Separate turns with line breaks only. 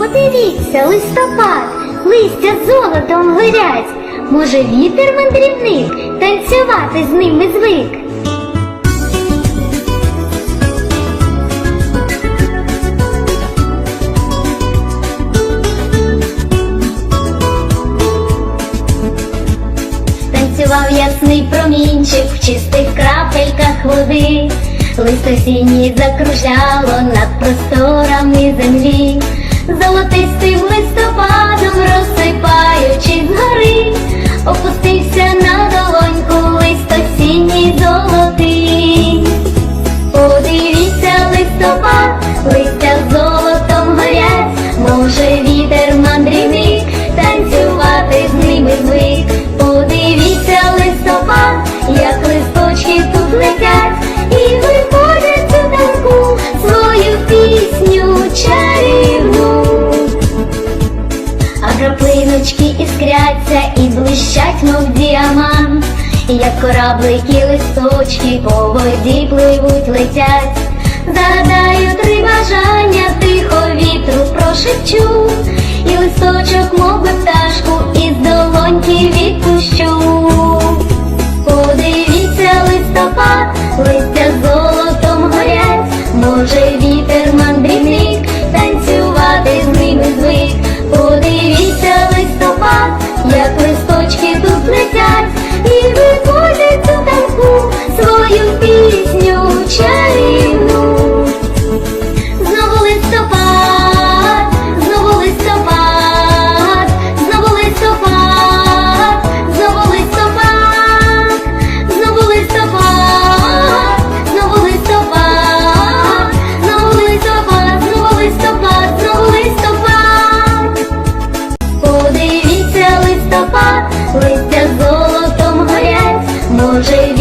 Подивіться, листопад, листя золотом горять. Може, вітер мандрівник танцювати з ними звик. Танцював ясний промінчик в чистих крапельках води, лист осінній закружляло над просторами землі, золотистий лист. Краплиночки іскряться і блищать, мов діамант, як кораблики листочки по воді пливуть, летять. Загадаю три бажання, тихо вітру прошепчу, і листочок, мов би пташку, із долоньки відпущу. Подивіться, листопад, листя золотом горять, може вітер JD.